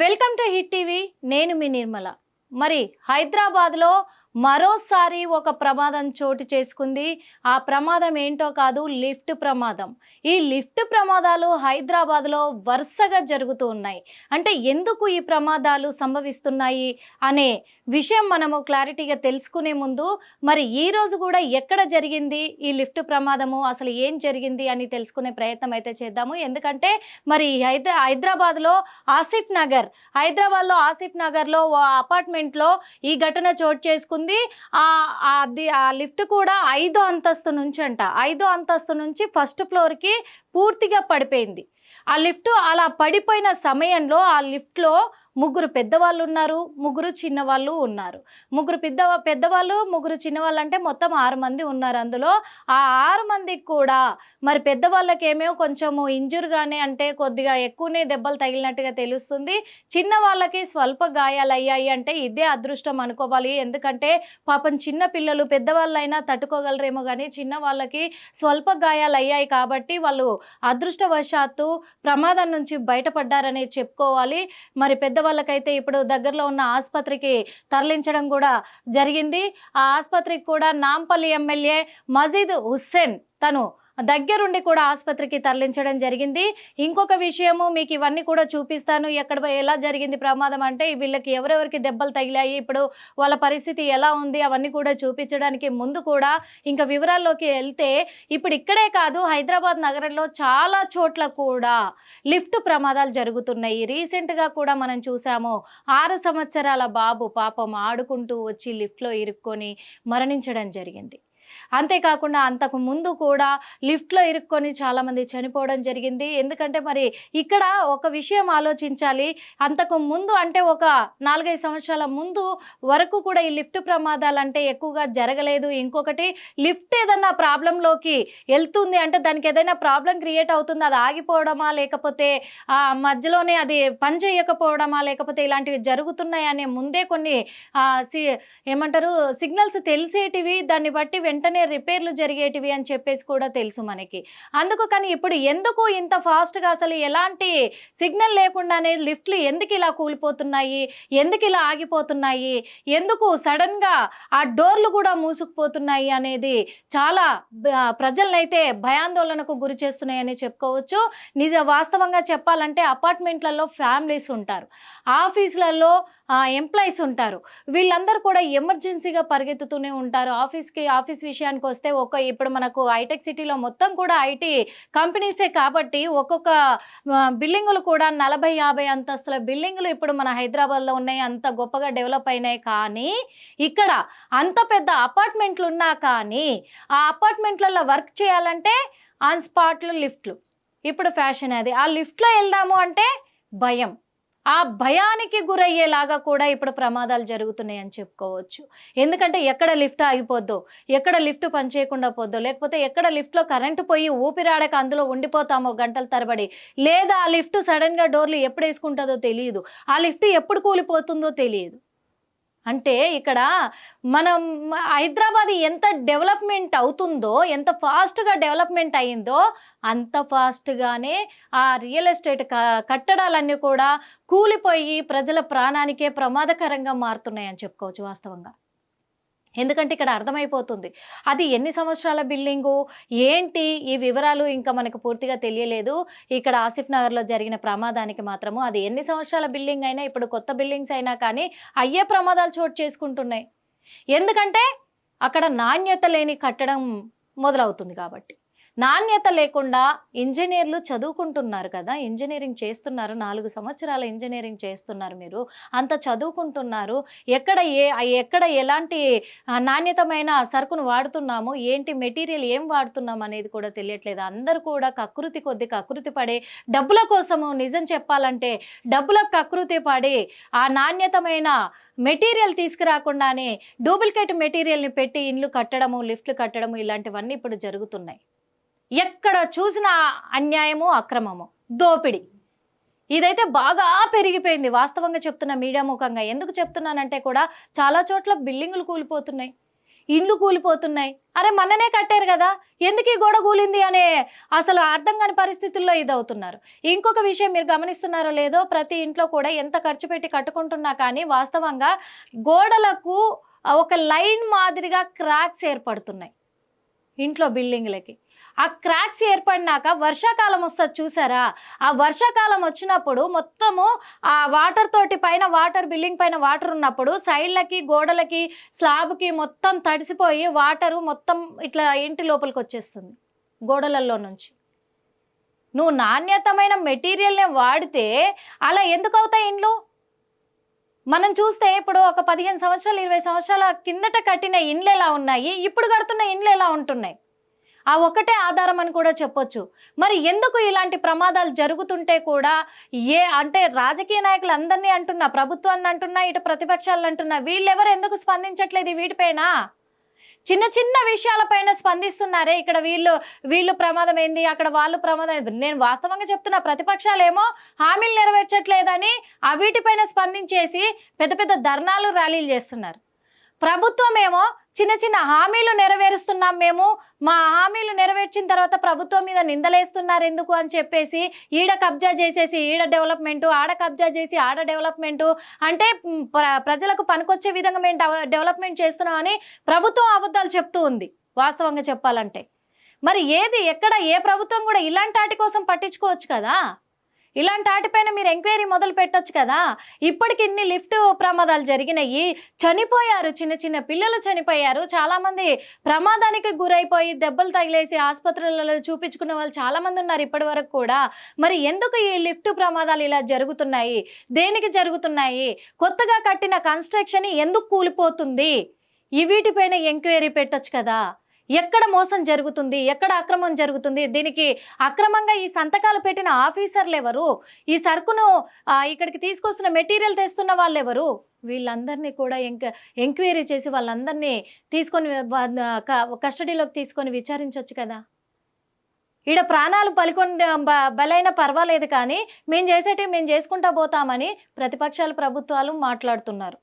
Welcome to hit TV. నేను మీ నిర్మల. మరి హైదరాబాద్లో మరోసారి ఒక ప్రమాదం చోటు చేసుకుంది. ఆ ప్రమాదం ఏంటో కాదు లిఫ్ట్ ప్రమాదం. ఈ లిఫ్ట్ ప్రమాదాలు హైదరాబాద్లో వరుసగా జరుగుతూ ఉన్నాయి. అంటే ఎందుకు ఈ ప్రమాదాలు సంభవిస్తున్నాయి అనే విషయం మనము క్లారిటీగా తెలుసుకునే ముందు మరి ఈ రోజు కూడా ఎక్కడ జరిగింది? ఈ లిఫ్ట్ ప్రమాదము అసలు ఏం జరిగింది అని తెలుసుకునే ప్రయత్నం అయితే చేద్దాము. ఎందుకంటే మరి హైదరా హైదరాబాద్లో ఆసిఫ్ నగర్ హైదరాబాద్లో ఆసిఫ్ నగర్లో ఓ అపార్ట్మెంట్లో ఈ ఘటన చోటు చేసుకుంది. ఆ అది ఆ లిఫ్ట్ కూడా ఐదో అంతస్తు నుంచి అంట ఐదో అంతస్తు నుంచి ఫస్ట్ ఫ్లోర్కి పూర్తిగా పడిపోయింది. ఆ లిఫ్ట్ అలా పడిపోయిన సమయంలో ఆ లిఫ్ట్లో ముగ్గురు పెద్దవాళ్ళు ఉన్నారు ముగ్గురు చిన్నవాళ్ళు ఉన్నారు. ముగ్గురు పెద్ద పెద్దవాళ్ళు ముగ్గురు చిన్నవాళ్ళు అంటే మొత్తం ఆరు మంది ఉన్నారు అందులో. ఆ ఆరు మందికి కూడా మరి పెద్దవాళ్ళకి ఏమేమో కొంచెము ఇంజుర్గానే అంటే కొద్దిగా ఎక్కువనే దెబ్బలు తగిలినట్టుగా తెలుస్తుంది. చిన్న వాళ్ళకి స్వల్ప గాయాలు అయ్యాయి అంటే ఇదే అదృష్టం అనుకోవాలి. ఎందుకంటే పాపం చిన్న పిల్లలు పెద్దవాళ్ళైనా తట్టుకోగలరేమో కానీ చిన్న వాళ్ళకి స్వల్ప గాయాలు అయ్యాయి కాబట్టి వాళ్ళు అదృష్టవశాత్తు ప్రమాదం నుంచి బయటపడ్డారని చెప్పుకోవాలి. మరి పెద్ద వాళ్ళకైతే ఇప్పుడు దగ్గరలో ఉన్న ఆసుపత్రికి తరలించడం కూడా జరిగింది. ఆ ఆసుపత్రికి కూడా నాంపల్లి ఎమ్మెల్యే మజీద్ హుస్సేన్ తను దగ్గరుండి కూడా ఆసుపత్రికి తరలించడం జరిగింది. ఇంకొక విషయము మీకు ఇవన్నీ కూడా చూపిస్తాను. ఎక్కడ ఎలా జరిగింది ప్రమాదం అంటే వీళ్ళకి ఎవరెవరికి దెబ్బలు తగిలాయి ఇప్పుడు వాళ్ళ పరిస్థితి ఎలా ఉంది అవన్నీ కూడా చూపించడానికి ముందు కూడా ఇంకా వివరాల్లోకి వెళ్తే ఇప్పుడు ఇక్కడే కాదు హైదరాబాద్ నగరంలో చాలా చోట్ల కూడా లిఫ్ట్ ప్రమాదాలు జరుగుతున్నాయి. రీసెంట్గా కూడా మనం చూసాము ఆరు సంవత్సరాల బాబు పాపం ఆడుకుంటూ వచ్చి లిఫ్ట్లో ఇరుక్కొని మరణించడం జరిగింది. అంతేకాకుండా అంతకు ముందు కూడా లిఫ్ట్లో ఇరుక్కొని చాలామంది చనిపోవడం జరిగింది. ఎందుకంటే మరి ఇక్కడ ఒక విషయం ఆలోచించాలి. అంతకు ముందు అంటే ఒక నాలుగైదు సంవత్సరాల ముందు వరకు కూడా ఈ లిఫ్ట్ ప్రమాదాలు అంటే ఎక్కువగా జరగలేదు. ఇంకొకటి లిఫ్ట్ ఏదన్నా ప్రాబ్లంలోకి వెళ్తుంది అంటే దానికి ఏదైనా ప్రాబ్లం క్రియేట్ అవుతుంది అది ఆగిపోవడమా లేకపోతే ఆ మధ్యలోనే అది పని చేయకపోవడమా లేకపోతే ఇలాంటివి జరుగుతున్నాయి అనే ముందే కొన్ని సి ఏమంటారు సిగ్నల్స్ తెలిసేటివి దాన్ని బట్టి వెంటనే వెంటనే రిపేర్లు జరిగేటివి అని చెప్పేసి కూడా తెలుసు మనకి. అందుకు కానీ ఇప్పుడు ఎందుకు ఇంత ఫాస్ట్గా అసలు ఎలాంటి సిగ్నల్ లేకుండానే లిఫ్ట్లు ఎందుకు ఇలా కూలిపోతున్నాయి? ఎందుకు ఇలా ఆగిపోతున్నాయి? ఎందుకు సడన్గా ఆ డోర్లు కూడా మూసుకుపోతున్నాయి అనేది చాలా ప్రజలనైతే భయాందోళనకు గురి చేస్తున్నాయని చెప్పుకోవచ్చు. నిజ వాస్తవంగా చెప్పాలంటే అపార్ట్మెంట్లలో ఫ్యామిలీస్ ఉంటారు. ఆఫీసులలో ఎంప్లాయీస్ ఉంటారు. వీళ్ళందరూ కూడా ఎమర్జెన్సీగా పరిగెత్తుతూనే ఉంటారు. ఆఫీస్కి ఆఫీస్ విషయానికి వస్తే ఒక ఇప్పుడు మనకు హైటెక్ సిటీలో మొత్తం కూడా ఐటీ కంపెనీసే కాబట్టి ఒక్కొక్క బిల్డింగులు కూడా నలభై యాభై అంతస్తుల బిల్డింగులు ఇప్పుడు మన హైదరాబాద్లో ఉన్నాయి. అంత గొప్పగా డెవలప్ అయినాయి. కానీ ఇక్కడ అంత పెద్ద అపార్ట్మెంట్లు ఉన్నా కానీ ఆ అపార్ట్మెంట్లలో వర్క్ చేయాలంటే ఆన్ స్పాట్లు లిఫ్ట్లు. ఇప్పుడు ఫ్యాషన్ అది. ఆ లిఫ్ట్లో వెళ్దాము అంటే భయం. ఆ భయానికి గురయ్యేలాగా కూడా ఇప్పుడు ప్రమాదాలు జరుగుతున్నాయి అని చెప్పుకోవచ్చు. ఎందుకంటే ఎక్కడ లిఫ్ట్ ఆగిపోద్దో ఎక్కడ లిఫ్ట్ పనిచేయకుండా పోద్దో లేకపోతే ఎక్కడ లిఫ్ట్లో కరెంటు పోయి ఊపిరాడక అందులో ఉండిపోతామో గంటల తరబడి లేదా ఆ లిఫ్ట్ సడన్గా డోర్లు ఎప్పుడు వేసుకుంటుందో తెలియదు ఆ లిఫ్ట్ ఎప్పుడు కూలిపోతుందో తెలియదు అంటే ఇక్కడ మనం హైదరాబాద్ ఎంత డెవలప్మెంట్ అవుతుందో ఎంత ఫాస్ట్గా డెవలప్మెంట్ అయిందో అంత ఫాస్ట్గానే ఆ రియల్ ఎస్టేట్ క- కట్టడాలన్నీ కూడా కూలిపోయి ప్రజల ప్రాణానికే ప్రమాదకరంగా మారుతున్నాయని చెప్పుకోవచ్చు వాస్తవంగా. ఎందుకంటే ఇక్కడ అర్థమైపోతుంది. అది ఎన్ని సంవత్సరాల బిల్డింగు? ఏంటి ఈ వివరాలు ఇంకా మనకు పూర్తిగా తెలియలేదు. ఇక్కడ ఆసిఫ్ నగర్లో జరిగిన ప్రమాదానికి మాత్రము అది ఎన్ని సంవత్సరాల బిల్డింగ్ అయినా ఇప్పుడు కొత్త బిల్డింగ్స్ అయినా కానీ అయ్యే ప్రమాదాలు చోటు చేసుకుంటున్నాయి. ఎందుకంటే అక్కడ నాణ్యత లేని కట్టడం మొదలవుతుంది కాబట్టి. నాణ్యత లేకుండా ఇంజనీర్లు చదువుకుంటున్నారు కదా ఇంజనీరింగ్ చేస్తున్నారు నాలుగు సంవత్సరాల ఇంజనీరింగ్ చేస్తున్నారు మీరు అంత చదువుకుంటున్నారు. ఎక్కడ ఏ ఎక్కడ ఎలాంటి నాణ్యతమైన సరుకును వాడుతున్నాము ఏంటి మెటీరియల్ ఏం వాడుతున్నాం అనేది కూడా తెలియట్లేదు. అందరూ కూడా కకృతి కొద్ది కకృతి పడే డబ్బుల కోసము నిజం చెప్పాలంటే డబ్బులకు కకృతి పడి ఆ నాణ్యతమైన మెటీరియల్ తీసుకురాకుండానే డూప్లికేట్ మెటీరియల్ని పెట్టి ఇండ్లు కట్టడము లిఫ్ట్లు కట్టడము ఇలాంటివన్నీ ఇప్పుడు జరుగుతున్నాయి. ఎక్కడ చూసిన అన్యాయము అక్రమము. దోపిడి. ఇదైతే బాగా పెరిగిపోయింది. వాస్తవంగా చెప్తున్న మీడియా ముఖంగా. ఎందుకు చెప్తున్నానంటే కూడా చాలా చోట్ల బిల్డింగులు కూలిపోతున్నాయి. ఇండ్లు కూలిపోతున్నాయి. అరే మొన్ననే కట్టారు కదా. ఎందుకు ఈ గోడ కూలింది అనే అసలు అర్థం కాని పరిస్థితుల్లో ఇది అవుతున్నారు ఇంకొక విషయం మీరు గమనిస్తున్నారో లేదో ప్రతి ఇంట్లో కూడా ఎంత ఖర్చు పెట్టి కట్టుకుంటున్నా కానీ వాస్తవంగా గోడలకు ఒక లైన్ మాదిరిగా క్రాక్స్ ఏర్పడుతున్నాయి. ఇంట్లో బిల్డింగ్లకి. ఆ క్రాక్స్ ఏర్పడినాక వర్షాకాలం వస్తుంది చూసారా? ఆ వర్షాకాలం వచ్చినప్పుడు మొత్తము ఆ వాటర్ తోటి పైన వాటర్ బిల్డింగ్ పైన వాటర్ ఉన్నప్పుడు సైడ్లకి గోడలకి స్లాబ్కి మొత్తం తడిసిపోయి వాటరు మొత్తం ఇట్లా ఇంటి లోపలికి వచ్చేస్తుంది గోడలలో నుంచి. నువ్వు నాణ్యతమైన మెటీరియల్ని వాడితే అలా ఎందుకు అవుతాయి ఇండ్లు? మనం చూస్తే ఇప్పుడు ఒక పదిహేను సంవత్సరాలు ఇరవై సంవత్సరాల కిందట కట్టిన ఇండ్లు ఎలా ఉన్నాయి? ఇప్పుడు కడుతున్న ఇండ్లు ఎలా ఉంటున్నాయి? ఆ ఒక్కటే ఆధారం అని కూడా చెప్పొచ్చు. మరి ఎందుకు ఇలాంటి ప్రమాదాలు జరుగుతుంటే కూడా ఏ అంటే రాజకీయ నాయకులు అందరినీ అంటున్నా ప్రభుత్వాన్ని అంటున్నా ఇటు ప్రతిపక్షాలను అంటున్నా వీళ్ళెవరు ఎందుకు స్పందించట్లేదు వీటిపైన చిన్న చిన్న విషయాలపైన స్పందిస్తున్నారే ఇక్కడ వీళ్ళు వీళ్ళు ప్రమాదం ఏంది అక్కడ వాళ్ళు ప్రమాదం ఏంది. నేను వాస్తవంగా చెప్తున్నా ప్రతిపక్షాలేమో హామీలు నెరవేర్చట్లేదని ఆ వీటిపైన స్పందించేసి పెద్ద పెద్ద ధర్నాలు ర్యాలీలు చేస్తున్నారు. ప్రభుత్వం ఏమో చిన్న చిన్న హామీలు నెరవేరుస్తున్నాం మేము. మా హామీలు నెరవేర్చిన తర్వాత ప్రభుత్వం మీద నిందలేస్తున్నారు ఎందుకు అని చెప్పేసి ఈడ కబ్జా చేసేసి ఈడ డెవలప్మెంటు ఆడ కబ్జా చేసి ఆడ డెవలప్మెంటు అంటే ప్ర- ప్రజలకు పనికొచ్చే విధంగా మేము డెవలప్మెంట్ చేస్తున్నామని ప్రభుత్వం అబద్ధాలు చెప్తూ ఉంది వాస్తవంగా చెప్పాలంటే. మరి ఏది ఎక్కడ ఏ ప్రభుత్వం కూడా ఇలాంటి వాటి కోసం పట్టించుకోవచ్చు కదా? ఇలాంటి వాటిపైన మీరు ఎంక్వైరీ మొదలు పెట్టొచ్చు కదా. ఇప్పటికి ఇన్ని లిఫ్ట్ ప్రమాదాలు జరిగినాయి. చనిపోయారు చిన్న చిన్న పిల్లలు చనిపోయారు. చాలామంది ప్రమాదానికి గురైపోయి దెబ్బలు తగిలేసి ఆసుపత్రులలో చూపించుకున్న వాళ్ళు చాలామంది ఉన్నారు ఇప్పటి వరకు కూడా. మరి ఎందుకు ఈ లిఫ్ట్ ప్రమాదాలు ఇలా జరుగుతున్నాయి? దేనికి జరుగుతున్నాయి? కొత్తగా కట్టిన కన్స్ట్రక్షన్ ఎందుకు కూలిపోతుంది? ఈ వీటిపైన ఎంక్వైరీ పెట్టొచ్చు కదా. ఎక్కడ మోసం జరుగుతుంది? ఎక్కడ అక్రమం జరుగుతుంది? దీనికి అక్రమంగా ఈ సంతకాలు పెట్టిన ఆఫీసర్లు ఎవరు? ఈ సరుకును ఇక్కడికి తీసుకొస్తున్న మెటీరియల్ తెస్తున్న వాళ్ళు ఎవరు వీళ్ళందరినీ కూడా ఎంక ఎంక్వైరీ చేసి వాళ్ళందరినీ తీసుకొని కస్టడీలోకి తీసుకొని విచారించవచ్చు కదా? ఈడ ప్రాణాలు పలికొని బ- బలైన పర్వాలేదు కానీ మేము చేసేటివి మేము చేసుకుంటా పోతామని ప్రతిపక్షాలు ప్రభుత్వాలు మాట్లాడుతున్నారు.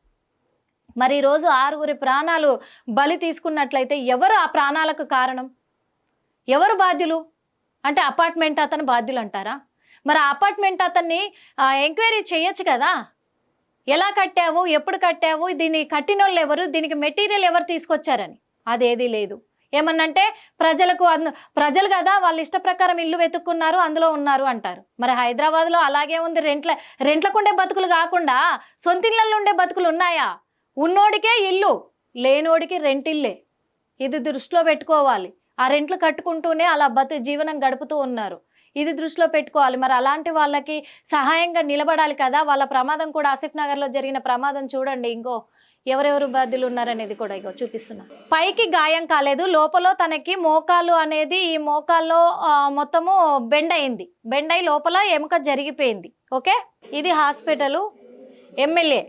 మరి ఈరోజు ఆరుగురి ప్రాణాలు బలి తీసుకున్నట్లయితే ఎవరు ఆ ప్రాణాలకు కారణం? ఎవరు బాధ్యులు? అంటే అపార్ట్మెంట్ అతను బాధ్యులు అంటారా? మరి అపార్ట్మెంట్ అతన్ని ఎంక్వైరీ చేయొచ్చు కదా? ఎలా కట్టావు? ఎప్పుడు కట్టావు? దీన్ని కట్టిన వాళ్ళు ఎవరు? దీనికి మెటీరియల్ ఎవరు తీసుకొచ్చారని? అదేది లేదు. ఏమన్నంటే ప్రజలకు అంద ప్రజలు కదా వాళ్ళ ఇష్ట ప్రకారం ఇల్లు వెతుక్కున్నారు అందులో ఉన్నారు అంటారు. మరి హైదరాబాద్లో అలాగే ఉంది. రెంట్ల రెంట్లకు ఉండే బతుకులు కాకుండా సొంత ఇళ్ళల్లో ఉండే బతుకులు ఉన్నాయా? ఉన్నోడికే ఇల్లు లేనోడికి రెంటిల్లే. ఇది దృష్టిలో పెట్టుకోవాలి. ఆ రెంట్లు కట్టుకుంటూనే అలా బతు జీవనం గడుపుతూ ఉన్నారు. ఇది దృష్టిలో పెట్టుకోవాలి. మరి అలాంటి వాళ్ళకి సహాయంగా నిలబడాలి కదా. వాళ్ళ ప్రమాదం కూడా ఆసిఫ్ నగర్లో జరిగిన ప్రమాదం చూడండి ఇంకో ఎవరెవరు బాధ్యులు ఉన్నారనేది కూడా ఇగో చూపిస్తున్నా. పైకి గాయం కాలేదు. లోపల తనకి మోకాలు అనేది ఈ మోకాల్లో మొత్తము బెండ్ అయింది. బెండ్ అయి లోపల ఎముక జరిగిపోయింది. ఓకే? ఇది హాస్పిటల్. ఎమ్మెల్యే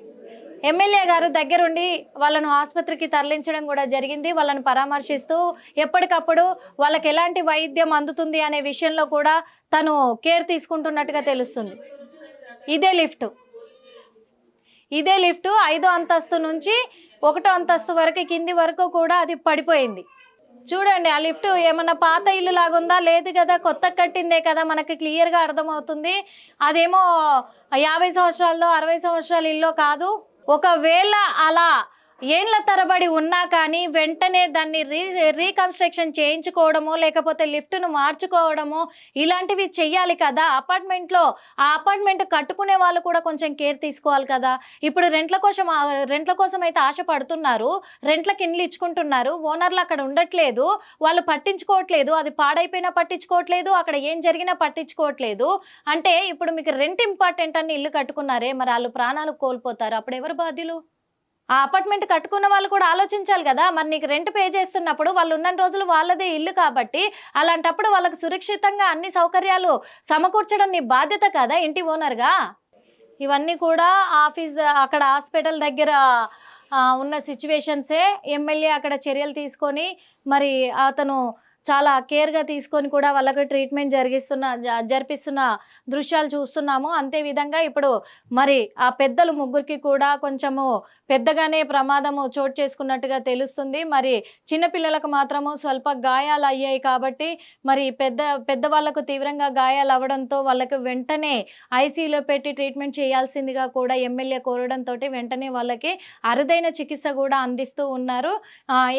ఎమ్మెల్యే గారు దగ్గరుండి వాళ్ళను ఆసుపత్రికి తరలించడం కూడా జరిగింది. వాళ్ళని పరామర్శిస్తూ ఎప్పటికప్పుడు వాళ్ళకి ఎలాంటి వైద్యం అందుతుంది అనే విషయంలో కూడా తను కేర్ తీసుకుంటున్నట్టుగా తెలుస్తుంది. ఇదే లిఫ్ట్. ఇదే లిఫ్ట్ ఐదో అంతస్తు నుంచి ఒకటో అంతస్తు వరకు కింది వరకు కూడా అది పడిపోయింది. చూడండి ఆ లిఫ్ట్ ఏమన్నా పాత ఇల్లు లాగుందా? లేదు కదా కొత్త కట్టిందే కదా మనకి క్లియర్గా అర్థమవుతుంది. అదేమో యాభై సంవత్సరాల్లో అరవై సంవత్సరాల ఇల్లు కాదు. ఒకవేళ అలా ఏండ్ల తరబడి ఉన్నా కానీ వెంటనే దాన్ని రీ రీకన్స్ట్రక్షన్ చేయించుకోవడమో లేకపోతే లిఫ్ట్ను మార్చుకోవడమో ఇలాంటివి చెయ్యాలి కదా. అపార్ట్మెంట్లో ఆ అపార్ట్మెంట్ కట్టుకునే వాళ్ళు కూడా కొంచెం కేర్ తీసుకోవాలి కదా. ఇప్పుడు రెంట్ల కోసం రెంట్ల కోసం అయితే ఆశ పడుతున్నారు రెంట్లకి ఇండ్లు ఇచ్చుకుంటున్నారు. ఓనర్లు అక్కడ ఉండట్లేదు. వాళ్ళు పట్టించుకోవట్లేదు. అది పాడైపోయినా పట్టించుకోవట్లేదు. అక్కడ ఏం జరిగినా పట్టించుకోవట్లేదు. అంటే ఇప్పుడు మీకు రెంట్ ఇంపార్టెంట్ అని ఇల్లు కట్టుకున్నారే. మరి వాళ్ళు ప్రాణాలు కోల్పోతారు. అప్పుడు ఎవరు బాధ్యులు? ఆ అపార్ట్మెంట్ కట్టుకున్న వాళ్ళు కూడా ఆలోచించాలి కదా. మరి నీకు రెంట్ పే చేస్తున్నప్పుడు వాళ్ళు ఉన్న రోజులు వాళ్ళదే ఇల్లు కాబట్టి అలాంటప్పుడు వాళ్ళకి సురక్షితంగా అన్ని సౌకర్యాలు సమకూర్చడం నీ బాధ్యత కదా ఇంటి ఓనర్గా ఇవన్నీ కూడా ఆఫీస్ అక్కడ హాస్పిటల్ దగ్గర ఉన్న సిచ్యువేషన్సే ఎమ్మెల్యే అక్కడ చర్యలు తీసుకొని మరి అతను చాలా కేర్గా తీసుకొని కూడా వాళ్ళకు ట్రీట్మెంట్ జరిగిస్తున్న జ- జరిపిస్తున్న దృశ్యాలు చూస్తున్నాము. అంతే విధంగా ఇప్పుడు మరి ఆ పెద్దలు ముగ్గురికి కూడా కొంచెము పెద్దగానే ప్రమాదము చోటు చేసుకున్నట్టుగా తెలుస్తుంది. మరి చిన్నపిల్లలకు మాత్రము స్వల్ప గాయాలు అయ్యాయి కాబట్టి మరి పెద్ద పెద్దవాళ్ళకు తీవ్రంగా గాయాలు అవ్వడంతో వాళ్ళకి వెంటనే ఐసీయూలో పెట్టి ట్రీట్మెంట్ చేయాల్సిందిగా కూడా ఎమ్మెల్యే కోరడంతో వెంటనే వాళ్ళకి అరుదైన చికిత్స కూడా అందిస్తూ ఉన్నారు.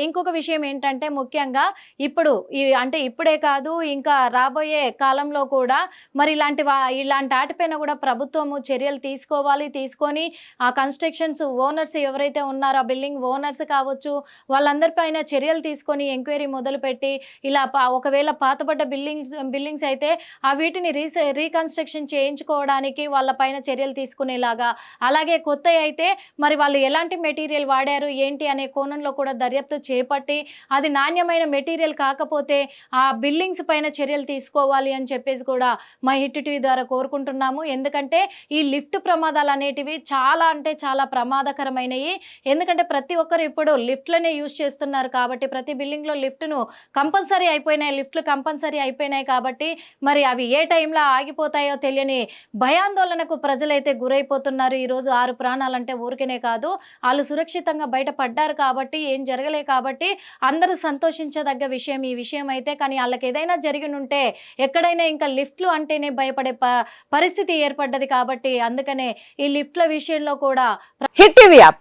ఇంకొక విషయం ఏంటంటే ముఖ్యంగా ఇప్పుడు ఈ అంటే ఇప్పుడే కాదు ఇంకా రాబోయే కాలంలో కూడా మరి ఇలాంటి వా- ఇలాంటి వాటిపైన కూడా ప్రభుత్వము చర్యలు తీసుకోవాలి తీసుకొని ఆ కన్స్ట్రక్షన్స్ ఓనర్స్ ఎవరైతే ఉన్నారో ఆ బిల్డింగ్ ఓనర్స్ కావచ్చు వాళ్ళందరిపైన చర్యలు తీసుకొని ఎంక్వైరీ మొదలుపెట్టి ఇలా పా- ఒకవేళ పాతబడ్డ బిల్డింగ్స్ బిల్డింగ్స్ అయితే ఆ వీటిని రీస రీకన్స్ట్రక్షన్ చేయించుకోవడానికి వాళ్ళ పైన చర్యలు తీసుకునేలాగా. అలాగే కొత్త అయితే మరి వాళ్ళు ఎలాంటి మెటీరియల్ వాడారు ఏంటి అనే కోణంలో కూడా దర్యాప్తు చేపట్టి అది నాణ్యమైన మెటీరియల్ కాకపోతే ఆ బిల్డింగ్స్ పైన చర్యలు తీసుకోవాలి అని చెప్పేసి కూడా మా హిట్ టీవీ ద్వారా కోరుకుంటున్నాము. ఎందుకంటే ఈ లిఫ్ట్ ప్రమాదాలు అనేటివి చాలా అంటే చాలా ప్రమాదకరమైన అయినాయి ఎందుకంటే ప్రతి ఒక్కరు ఇప్పుడు లిఫ్ట్లనే యూజ్ చేస్తున్నారు కాబట్టి ప్రతి బిల్డింగ్లో లిఫ్ట్ను కంపల్సరీ అయిపోయినాయి. లిఫ్ట్లు కంపల్సరీ అయిపోయినాయి కాబట్టి మరి అవి ఏ టైంలో ఆగిపోతాయో తెలియని భయాందోళనకు ప్రజలైతే గురైపోతున్నారు. ఈరోజు ఆరు ప్రాణాలంటే ఊరికనే కాదు. వాళ్ళు సురక్షితంగా బయటపడ్డారు కాబట్టి ఏం జరగలే కాబట్టి అందరూ సంతోషించదగ్గ విషయం ఈ విషయం అయితే. కానీ వాళ్ళకి ఏదైనా జరిగినుంటే ఎక్కడైనా ఇంకా లిఫ్ట్లు అంటేనే భయపడే ప పరిస్థితి ఏర్పడ్డది కాబట్టి అందుకనే ఈ లిఫ్ట్ల విషయంలో కూడా హిట్ టీవీ యాప్.